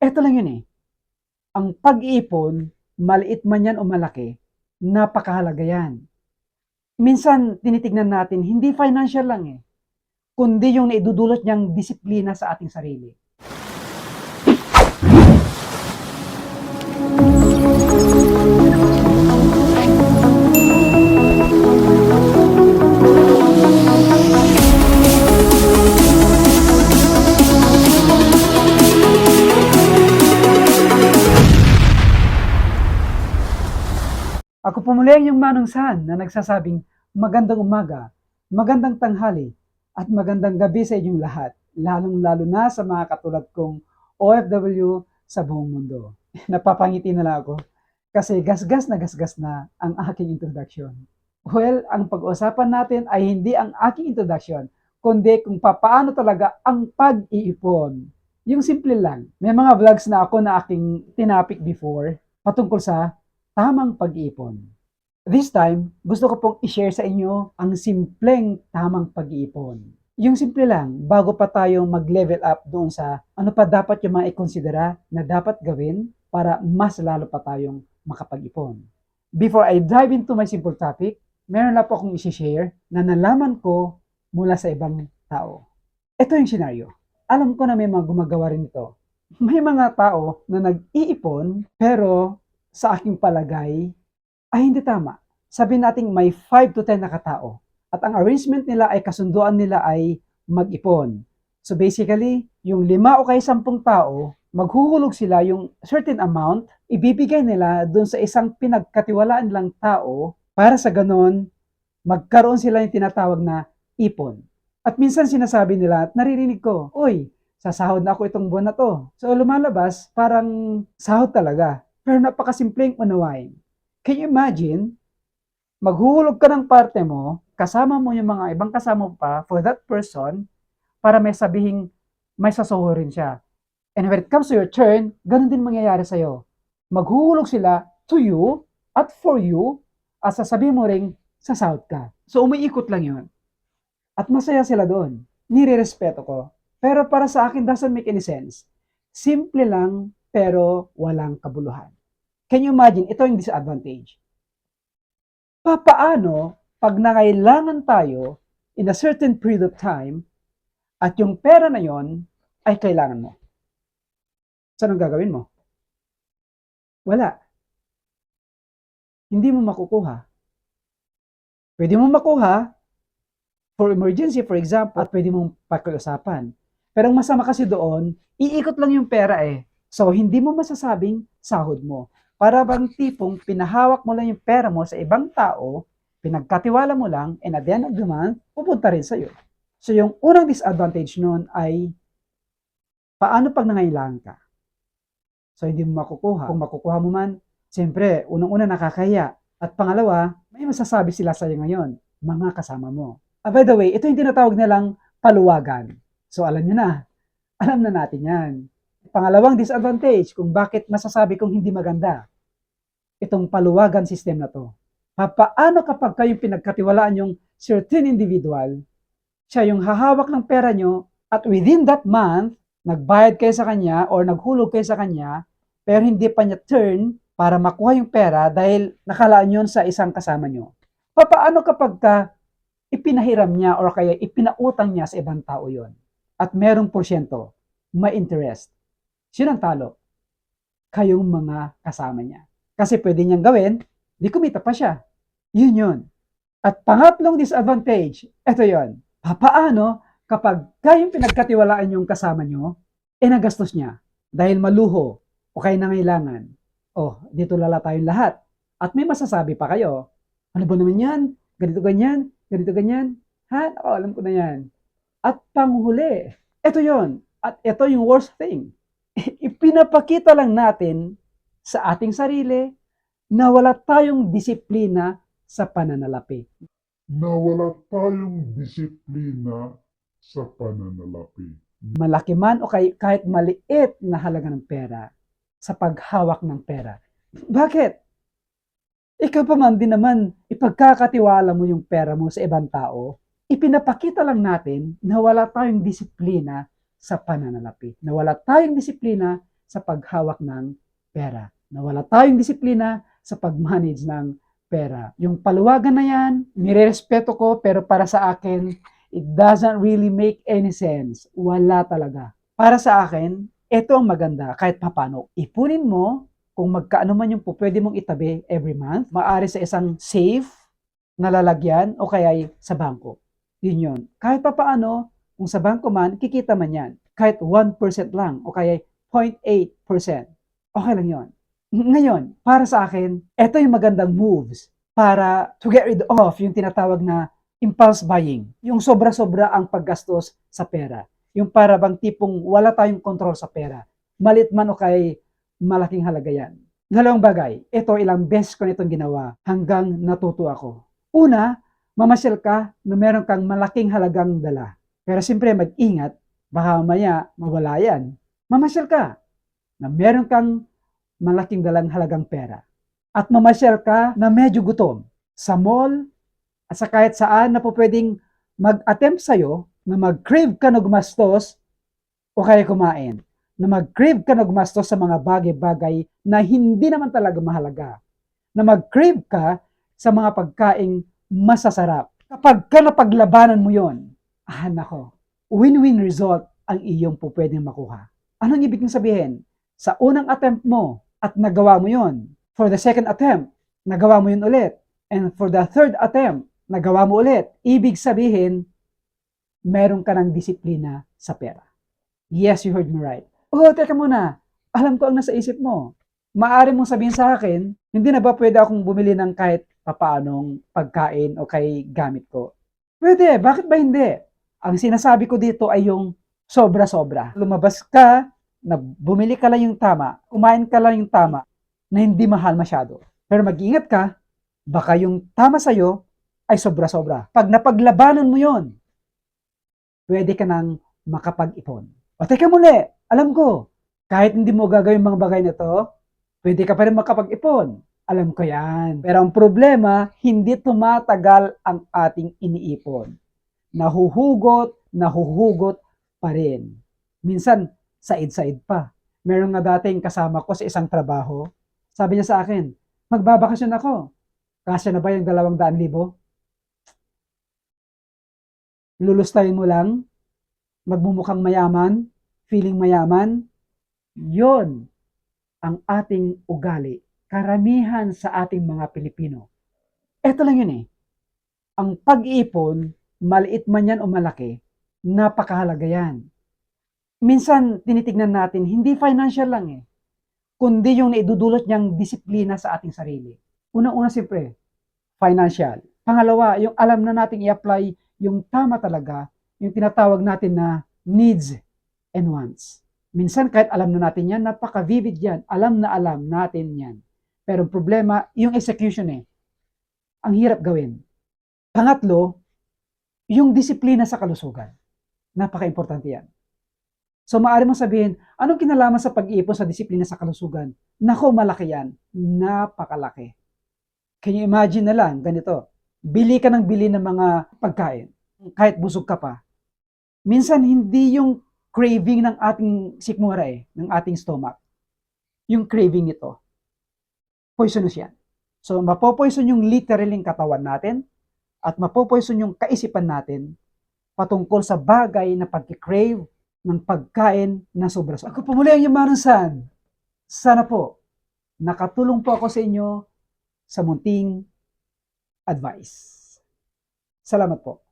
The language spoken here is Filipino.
Eto lang yun eh. Ang pag-iipon, maliit man yan o malaki, napakahalaga yan. Minsan, tinitignan natin, hindi financial lang eh, kundi yung naidudulot niyang disiplina sa ating sarili. Ako po muli ang yung Manong San na nagsasabing magandang umaga, magandang tanghali, at magandang gabi sa inyong lahat, lalong-lalo na sa mga katulad kong OFW sa buong mundo. Napapangiti na lang ako kasi gasgas na gasgas na ang aking introduction. Well, ang pag-usapan natin ay hindi ang aking introduction, kundi kung papaano talaga ang pag-iipon. Yung simple lang. May mga vlogs na ako na aking tinapik before patungkol sa tamang pag-iipon. This time, gusto ko pong i-share sa inyo ang simpleng tamang pag-iipon. Yung simple lang, bago pa tayo mag-level up doon sa ano pa dapat yung mga ikonsidera na dapat gawin para mas lalo pa tayong makapag-ipon. Before I dive into my simple topic, meron na po akong i-share na nalaman ko mula sa ibang tao. Ito yung senaryo. Alam ko na may mga gumagawa rin ito. May mga tao na nag-iipon pero sa aking palagay ay hindi tama. Sabihin natin may 5 to 10 na katao at ang arrangement nila ay kasunduan nila ay mag-ipon. So basically, yung lima o kaya sampung tao, maghuhulog sila yung certain amount, ibibigay nila dun sa isang pinagkatiwalaan nilang tao para sa ganon, magkaroon sila yung tinatawag na ipon. At minsan sinasabi nila at naririnig ko, Uy, sasahod na ako itong buwan na to. So lumalabas, parang sahod talaga. Pero napakasimpleng unawain. Can you imagine? Maghuhulog ka ng parte mo, kasama mo yung mga ibang kasama pa for that person para may sabihing may sasahurin siya. And when it comes to your turn, ganun din mangyayari sa'yo. Maghuhulog sila to you at for you at sasabihin mo ring sasahod ka. So umiikot lang yun. At masaya sila doon. Nire-respeto ko. Pero para sa akin, doesn't make any sense. Simple lang, pero walang kabuluhan. Can you imagine? Ito yung disadvantage. Papaano pag nangailangan tayo in a certain period of time at yung pera na yon ay kailangan mo? Saan ang gagawin mo? Wala. Hindi mo makukuha. Pwede mo makuha for emergency, for example, at pwede mong pakiusapan. Pero ang masama kasi doon, iikot lang yung pera eh. So, hindi mo masasabing sahod mo. Para bang tipong pinahawak mo lang yung pera mo sa ibang tao, pinagkatiwala mo lang, and at the end of the month, pupunta rin sa'yo. So, yung unang disadvantage noon ay, paano pag nangailangan ka? So, hindi mo makukuha. Kung makukuha mo man, siyempre, unang-una nakakaya. At pangalawa, may masasabi sila sa'yo ngayon, mga kasama mo. Ah, by the way, ito yung tinatawag nilang paluwagan. So, alam nyo na. Alam na natin yan. Pangalawang disadvantage kung bakit masasabi kong hindi maganda itong paluwagan system na to. Paano kapag kayong pinagkatiwalaan yung certain individual, siya yung hahawak ng pera nyo at within that month, nagbayad kayo sa kanya or naghulog kayo sa kanya, pero hindi pa niya turn para makuha yung pera dahil nakalaan yun sa isang kasama nyo. Paano kapag ka ipinahiram niya or kaya ipinautang niya sa ibang tao yon at merong porsyento, may interest. Sino ang talo? Kayong mga kasama niya. Kasi pwede niyang gawin, di kumita pa siya. Yun yun. At pangatlong disadvantage, ito yon. Papaano kapag kayong pinagkatiwalaan yung kasama nyo, eh nagastos niya dahil maluho o kaya nangailangan. Oh, dito lala tayong lahat. At may masasabi pa kayo. Ano ba naman yan? Ganito ganyan? Ganito ganyan? Ha? Ako, alam ko na yan. At panghuli, ito yon. At ito yung worst thing ipinapakita lang natin sa ating sarili na wala tayong disiplina sa pananalapi. na wala tayong disiplina sa pananalapi. Malaki man o kay, kahit maliit na halaga ng pera sa paghawak ng pera. Bakit? Ikaw pa man din naman, ipagkakatiwala mo yung pera mo sa ibang tao, ipinapakita lang natin na wala tayong disiplina sa pananalapi. Na wala tayong disiplina sa paghawak ng pera. Na wala tayong disiplina sa pag-manage ng pera. Yung paluwagan na yan, nirerespeto ko, pero para sa akin, it doesn't really make any sense. Wala talaga. Para sa akin, ito ang maganda kahit papano. Ipunin mo kung magkaano man yung po pwede mong itabi every month. Maari sa isang safe na lalagyan o kaya ay sa bangko. Yun yun. Kahit papaano, kung sa bangko man, kikita man yan. Kahit 1% lang o kaya 0.8%. Okay lang yon. Ngayon, para sa akin, ito yung magandang moves para to get rid of yung tinatawag na impulse buying. Yung sobra-sobra ang paggastos sa pera. Yung para bang tipong wala tayong control sa pera. Malit man o kay malaking halaga yan. Dalawang bagay. Ito ilang beses ko nitong ginawa hanggang natuto ako. Una, mamasyal ka na meron kang malaking halagang dala. Pero siyempre mag-ingat, baka maya mawala yan. Mamasyal ka na meron kang malaking dalang halagang pera. At mamasyal ka na medyo gutom sa mall at sa kahit saan na po pwedeng mag-attempt sa'yo na mag-crave ka na gumastos o kaya kumain. Na mag-crave ka na gumastos sa mga bagay-bagay na hindi naman talaga mahalaga. Na mag-crave ka sa mga pagkaing masasarap. Kapag ka napaglabanan mo yon, ah nako, win-win result ang iyong po pwedeng makuha. Anong ibig kong sabihin? Sa unang attempt mo at nagawa mo yon, for the second attempt, nagawa mo yun ulit. And for the third attempt, nagawa mo ulit. Ibig sabihin, meron ka ng disiplina sa pera. Yes, you heard me right. Oh, teka muna. Alam ko ang nasa isip mo. Maari mong sabihin sa akin, hindi na ba pwede akong bumili ng kahit papaanong pagkain o kay gamit ko? Pwede, bakit ba hindi? Ang sinasabi ko dito ay yung sobra-sobra. Lumabas ka, na bumili ka lang yung tama, kumain ka lang yung tama, na hindi mahal masyado. Pero mag-ingat ka, baka yung tama sa'yo ay sobra-sobra. Pag napaglabanan mo yon, pwede ka nang makapag-ipon. O teka muli, alam ko, kahit hindi mo gagawin mga bagay na to, pwede ka pa rin makapag-ipon. Alam ko yan. Pero ang problema, hindi tumatagal ang ating iniipon. Nahuhugot, nahuhugot pa rin. Minsan, said-said pa. Meron nga dating kasama ko sa isang trabaho. Sabi niya sa akin, magbabakasyon ako. Kasya na ba yung dalawang daan libo? Lulustayin mo lang, magmumukhang mayaman, feeling mayaman, yon ang ating ugali. Karamihan sa ating mga Pilipino. Ito lang yun eh. Ang pag-iipon, maliit man yan o malaki, napakahalaga yan. Minsan, tinitignan natin, hindi financial lang eh, kundi yung naidudulot niyang disiplina sa ating sarili. Unang-una siyempre, financial. Pangalawa, yung alam na nating i-apply yung tama talaga, yung tinatawag natin na needs and wants. Minsan kahit alam na natin yan, napaka-vivid yan. Alam na alam natin yan. Pero problema, yung execution eh. Ang hirap gawin. Pangatlo, yung disiplina sa kalusugan. Napaka-importante yan. So maaari mong sabihin, anong kinalaman sa pag-iipon sa disiplina sa kalusugan? Nako, malaki yan. Napakalaki. Can you imagine na lang, ganito. Bili ka ng bili ng mga pagkain. Kahit busog ka pa. Minsan, hindi yung craving ng ating sikmura eh, ng ating stomach. Yung craving nito. Poisonous yan. So, mapopoison yung literally yung katawan natin at mapopoison yung kaisipan natin patungkol sa bagay na pagkikrave ng pagkain na sobra. Ako po muli ang Yamanong San. Sana po, nakatulong po ako sa inyo sa munting advice. Salamat po.